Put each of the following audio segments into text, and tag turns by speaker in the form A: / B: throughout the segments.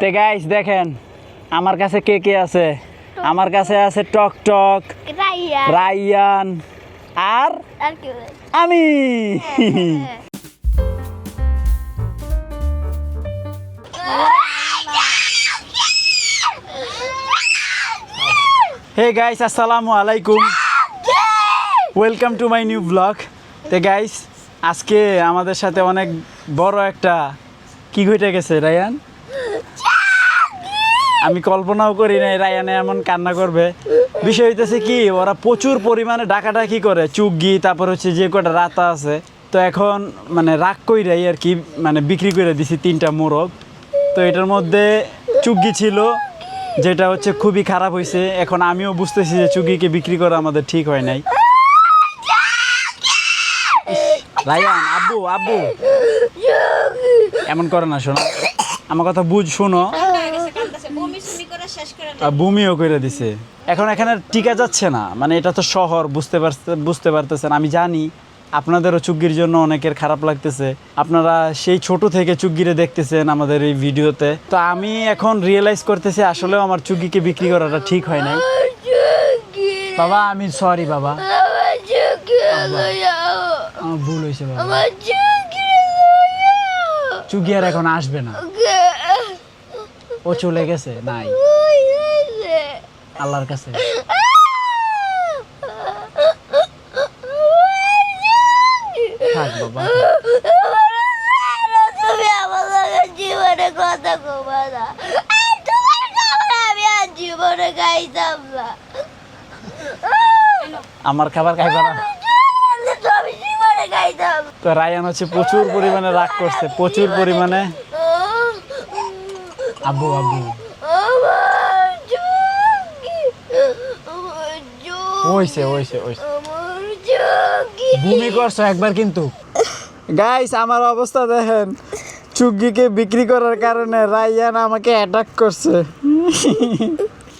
A: তে গাইস দেখেন, আমার কাছে কে কে আছে? আমার কাছে আছে টক টক, রাইয়ান, আর? আমি। হে গাইস আসসালামু আলাইকুম welcome to my new vlog তে গাইস আজকে আমাদের সাথে অনেক বড় একটা কি ঘটে গেছে, রায়ান? আমি কল্পনাও করি নাই রায়ানে এমন কান্না করবে। বিষয় হইতেছে কি, ওরা প্রচুর পরিমাণে ডাকাডাকি করে চুগি তারপর হচ্ছে যে কটা রাতা আছে। তো এখন মানে রাগ কইরাই আর কি মানে বিক্রি করে দিছি তিনটা মোরগ। তো এটার মধ্যে চুগি ছিল, যেটা হচ্ছে খুবই খারাপ হয়েছে এখন আমিও বুঝতেছি যে চুগিকে বিক্রি করা আমাদের ঠিক হয় নাই। রায়ান আব্বু আব্বু। এমন করে না শোনো। আমার কথা বুঝ শোনো। বমিও করে দিছে। এখন এখানে টিকা যাচ্ছে না। মানে এটা তো শহর বুঝতে পারতে বুঝতে পারতেছেন। আমি জানি আপনাদেরও চুগ্গির জন্য অনেকের খারাপ লাগতেছে। আপনারা সেই ছোট থেকে চুগ্গিরে দেখতেছেন আমাদের এই ভিডিওতে। তো আমি এখন রিয়েলাইজ করতেছি আসলেও আমার চুগ্গিকে বিক্রি করাটা ঠিক হয় নাই। বাবা আমি সরি বাবা।
B: আমার
A: ভুল হয়েছে বাবা।
B: চুকি
A: আর এখন আসবে না। ও চলে গেছে? নাই। আল্লাহর কাছে। থাক বাবা।
B: আমার জীবনে কথা কবা না। খাবার আমি আর জীবনে খাইতাম না।
A: আমার খাবার খাইবা না। তো রায়ান হচ্ছে প্রচুর পরিমাণে রাগ করছে প্রচুর পরিমাণে। আব্বু আব্বু। ওইছে ওইছে ওইছে ভূমি করছ একবার কিন্তু। গাইস আমার অবস্থা দেখেন। চুগ্গিকে বিক্রি করার কারণে রায়ান আমাকে অ্যাটাক করছে।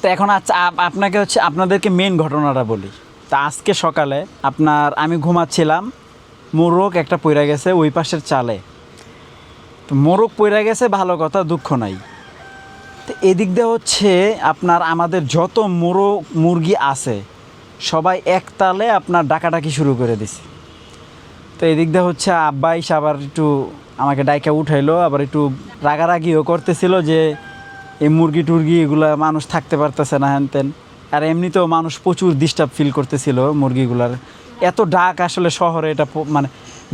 A: তো এখন আচ্ছা আপনাকে হচ্ছে আপনাদেরকে মেন ঘটনাটা বলি। তা আজকে সকালে আপনার আমি ঘুমাচ্ছিলাম মোরগ একটা পইরা গেছে ওই পাশের চালে। তো মোরগ পইরা গেছে, ভালো কথা, দুঃখ নাই। তো এদিক দিয়ে হচ্ছে আপনার আমাদের যত মোরগ, মুরগি আছে, সবাই একতালে আপনার ডাকাডাকি শুরু করে দিছে। তো এদিক দিয়ে হচ্ছে আব্বা এসে আবার একটু আমাকে ডাইকা উঠাইলো, আবার একটু রাগারাগিও করতেছিল যে এই মুরগি টুরগি এগুলা মানুষ থাকতে পারতেছে না হ্যান তেন আর এমনিতেও মানুষ প্রচুর ডিস্টার্ব ফিল করতেছিল মুরগিগুলার। এত ডাক আসলে শহরে এটা মানে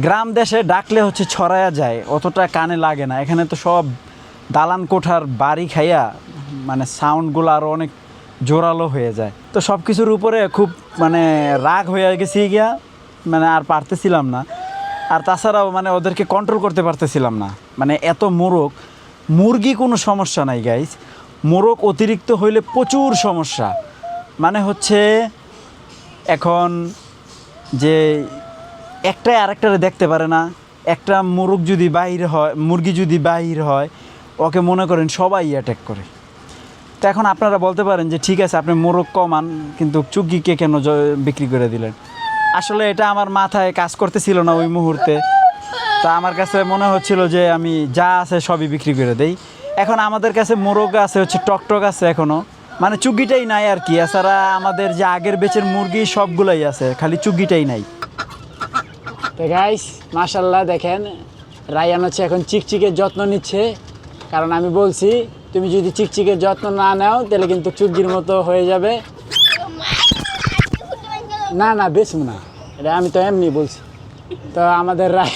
A: গ্রাম দেশে ডাকলে হচ্ছে ছড়ায়া যায়, অতটা কানে লাগে না। এখানে তো সব দালান কোঠার বাড়ি খাইয়া মানে সাউন্ডগুলো আরও অনেক জোরালো হয়ে যায়। তো সব কিছুর উপরে খুব মানে রাগ হয়ে গেছি গিয়া মানে আর পারতেছিলাম না। আর তাছাড়াও মানে ওদেরকে কন্ট্রোল করতে পারতেছিলাম না। মানে এত মোরগ, মুরগি কোনো সমস্যা নাই গাইজ মোরগ অতিরিক্ত হইলে প্রচুর সমস্যা। মানে হচ্ছে এখন যে একটাই আরেকটারে দেখতে পারে না, একটা মোরগ যদি বাহির হয়, মুরগি যদি বাহির হয়, ওকে মনে করেন সবাই অ্যাটাক করে। তো এখন আপনারা বলতে পারেন যে, ঠিক আছে, আপনি মোরগ কমান, কিন্তু চুগ্গিকে কেন বিক্রি করে দিলেন? আসলে এটা আমার মাথায় কাজ করতেছিল না ওই মুহূর্তে। তা আমার কাছে মনে হচ্ছিল যে, আমি যা আছে সবই বিক্রি করে দেই। এখন আমাদের কাছে মোরগ আছে, হচ্ছে টকটক আছে এখনও মানে চুগ্গিটাই নাই আর কি, এছাড়া আমাদের যে আগের বেচের মুরগি সবগুলাই আছে, খালি চুগ্গিটাই নাই। তো গাইস মাশাল্লাহ দেখেন, রায়ান হচ্ছে এখন চিকচিকের যত্ন নিচ্ছে। কারণ আমি বলছি, তুমি যদি চিকচিকের যত্ন না নাও, তাহলে কিন্তু চুগির মতো হয়ে যাবে। না না, বেচবো না। এটা আমি তো এমনি বলছি। তো আমাদের রায়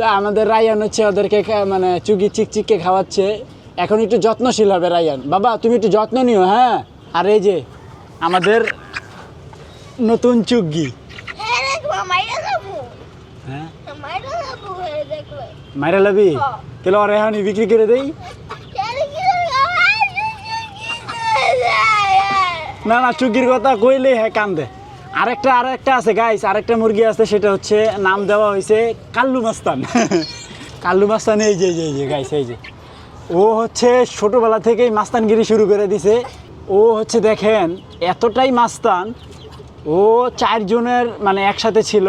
A: তো আমাদের রায়ান হচ্ছে ওদেরকে মানে চুগি চিকচিককে খাওয়াচ্ছে। এখন একটু যত্নশীল হবে রায়ান। বাবা তুমি একটু যত্ন নিও হ্যাঁ? আর এই যে আমাদের নতুন চুগি।
B: হ্যাঁ মাইরা
A: হ্যাঁ?
B: হ্যাঁ
A: মাইরা লাবি?
B: হ্যাঁ।
A: তাহলে ওর এখন বিক্রি করে দেই? না না চুগির কথা কইলে হ্যাঁ কান্দে। আরেকটা আরেকটা আছে গাইস আরেকটা মুরগি আছে সেটা হচ্ছে নাম দেওয়া হয়েছে কাল্লু মাস্তান। কাল্লু মাস্তান এই যে এই যে, গাইস এই যে। ও হচ্ছে ছোটোবেলা থেকেই মাস্তানগিরি শুরু করে দিছে। ও হচ্ছে দেখেন এতটাই মাস্তান ও চারজনের মানে একসাথে ছিল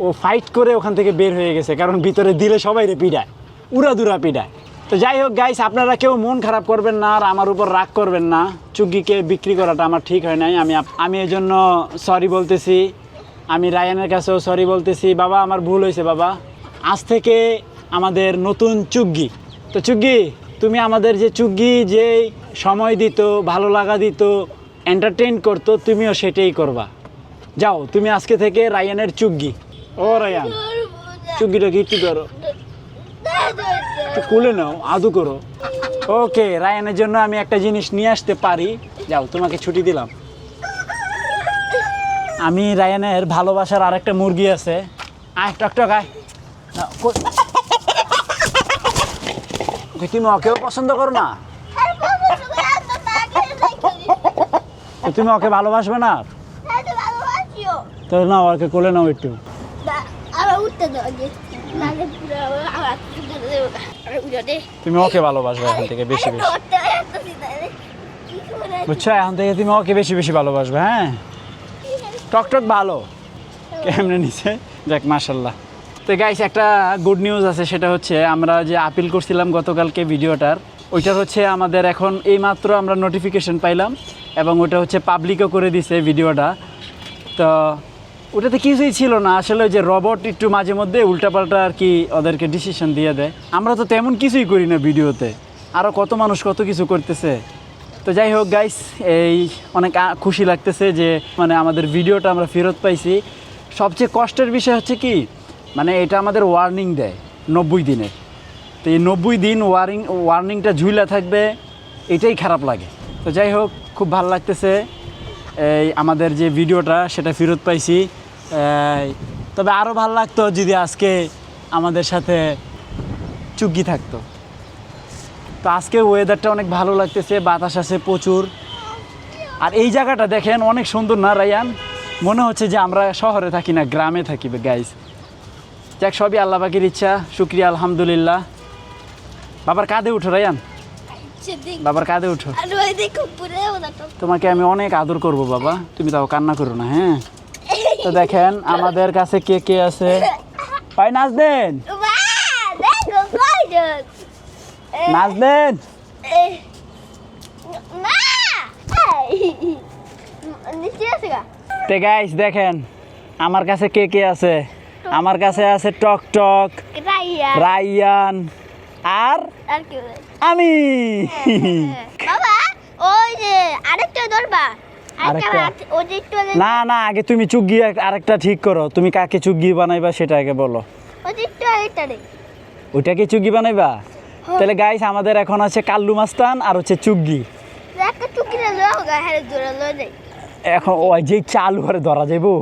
A: ও ফাইট করে ওখান থেকে বের হয়ে গেছে কারণ ভিতরে দিলে সবাই রে পিডায় উড়া দুরা পিডায় তো যাই হোক গাইস আপনারা কেউ মন খারাপ করবেন না আর আমার উপর রাগ করবেন না। চুগ্গিকে বিক্রি করাটা আমার ঠিক হয় নাই। আমি আমি এই জন্য সরি বলতেছি। আমি রায়ানের কাছেও সরি বলতেছি। বাবা আমার ভুল হয়েছে বাবা। আজ থেকে আমাদের নতুন চুগ্গি। তো চুগ্গি তুমি আমাদের যে চুগ্গি যে সময় দিত ভালো লাগা দিত এন্টারটেইন করতো তুমিও সেটাই করবা। যাও তুমি আজকে থেকে রায়ানের চুগ্গি। ও রায়ান চুগ্গিটা কি ধরো। একটু কুলে নাও আদু করো। ওকে রায়ানের জন্য আমি একটা জিনিস নিয়ে আসতে পারি। যাও তোমাকে ছুটি দিলাম। আমি রায়ানের ভালোবাসার আরেকটা মুরগি আছে। আয় টক টক আয়। তুমি ওকেও পছন্দ করো না? তুমি ওকে ভালোবাসবে না? তো না ওকে কোলে নাও একটু।
B: উঠতে দাও আগে নালে পুরো আবার উঠতে দেবো আরে উঠে দে
A: তুমি ওকে ভালোবাসবে এখন থেকে বেশি বেশি। বুঝছ এখন থেকে তুমি ওকে বেশি বেশি ভালোবাসবে হ্যাঁ? টক টক ভালো। কেমনে নিছে? দেখ মাশাল্লাহ। তো গাইস একটা গুড নিউজ আছে সেটা হচ্ছে আমরা যে আপিল করছিলাম গতকালকে ভিডিওটার ওইটার হচ্ছে আমাদের এখন এইমাত্র আমরা নোটিফিকেশন পাইলাম এবং ওটা হচ্ছে পাবলিকও করে দিছে ভিডিওটা। তো ওটাতে কিছুই ছিল না। আসলে যে রবট একটু মাঝে মধ্যে উল্টাপাল্টা আর কি ওদেরকে ডিসিশন দিয়ে দেয়। আমরা তো তেমন কিছুই করি না ভিডিওতে। আরও কত মানুষ কত কিছু করতেছে। তো যাই হোক গাইস এই অনেক খুশি লাগতেছে যে মানে আমাদের ভিডিওটা আমরা ফেরত পাইছি। সবচেয়ে কষ্টের বিষয় হচ্ছে কি মানে এটা আমাদের ওয়ার্নিং দেয় নব্বই দিনের। তো এই নব্বই দিন ওয়ারিং ওয়ার্নিংটা ঝুইলা থাকবে, এটাই খারাপ লাগে। তো যাই হোক, খুব ভালো লাগতেছে। এই আমাদের যে ভিডিওটা, সেটা ফেরত পাইছি। তবে আরও ভালো লাগতো যদি আজকে আমাদের সাথে চুক্তি থাকতো। তো আজকে ওয়েদারটা অনেক ভালো লাগতেছে বাতাস আছে প্রচুর। আর এই জায়গাটা দেখেন অনেক সুন্দর না রায়ান? মনে হচ্ছে যে আমরা শহরে থাকি না গ্রামে থাকি গাইজ যাক সবই আল্লাহ পাখির ইচ্ছা শুক্রিয়া আলহামদুলিল্লাহ। বাবার কাঁধে উঠো রায়ান। বাবার কাঁধে উঠো। তোমাকে আমি অনেক আদর করব বাবা। তুমি তাও কান্না করো না হ্যাঁ? তো দেখেন আমাদের কাছে কে কে আছে? ভাই নাচ দেন নাচ দেন তে গাইস দেখেন আমার কাছে কে কে আছে? আমার কাছে আছে টক টক রাইয়ান আর
B: আর কি বলে?
A: আমি।
B: বাবা ওই যে আরেকটা ধরবা আরেকটা
A: না না আগে তুমি চুগ্গি আরেকটা ঠিক করো। তুমি কাকে চুগ্গি বানাইবা সেটা আগে বলো। ওইটাকে চুগ্গি বানাইবা? তাহলে গাইস আমাদের এখন আছে কাল্লু মাস্তান আর হচ্ছে চুগ্গি।
B: হ্যাঁ
A: এখন ওই যে চালু করে ধরা যাইবো।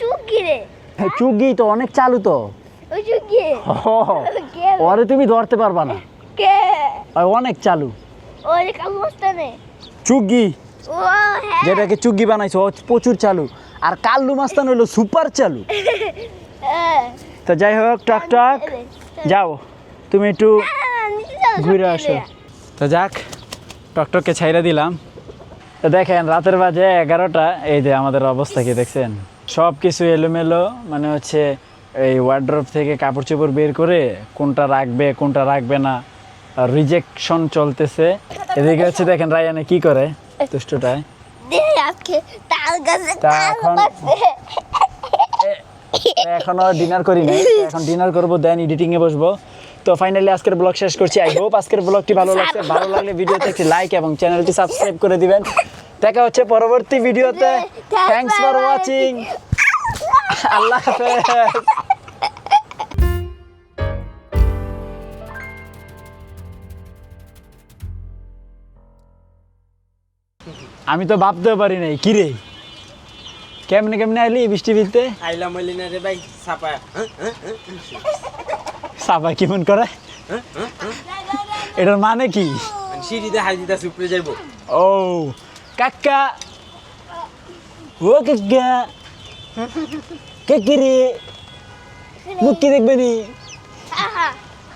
B: চুকিরে
A: চুগ্গি তো অনেক চালু তো। ওরে তুমি ধরতে পারবা না। অনেক চালু। চুগ্গি।
B: হ্যাঁ
A: যেটাকে চুগি বানাইছো প্রচুর চালু। আর কাল্লু মাস্তান হলো সুপার চালু।
B: হ্যাঁ।
A: তো যাই হোক টক টক যাও। তুমি একটু ঘুরে আসো। তো যাক টকটককে ছাইরা দিলাম। তো দেখেন রাতের বাজে এগারোটা। এই যে আমাদের অবস্থা কি দেখছেন? সব কিছু এলোমেলো মানে হচ্ছে এই ওয়ার্ড্রপ থেকে কাপড় চোপড় বের করে কোনটা রাখবে কোনটা রাখবে না। রিজেকশন চলতেছে। এদিকে হচ্ছে দেখেন রায়ানে কি করে? দুষ্টটায়
B: আজকে
A: এখন- ডিনার করি নাই। এখন ডিনার করব দেন এডিটিং এ বসবো। তো ফাইনালি আজকের ব্লগ শেষ করছি। আই হোপ আজকের ব্লগটি ভালো লাগছে। ভালো লাগলে ভিডিওতে একটি লাইক এবং চ্যানেলটি সাবস্ক্রাইব করে দিবেন। দেখা হচ্ছে পরবর্তী ভিডিওতে। থ্যাংকস ফর ওয়াচিং আল্লাহ হাফেজ। আমি তো ভাবতেও পারি নাই কি রে? কেমনে কেমনে আইলি বৃষ্টি ভিলতে
C: আইলা মলিনা রে ভাই সাপা।
A: সাবা কেমন করে? এটার মানে কি?
C: সিঁড়িতে হাই দিতা উপরে যাইবো।
A: ও কাকা। ও কাকা। কাকি রে। মুখ কি দেখবে নি?
B: আহা।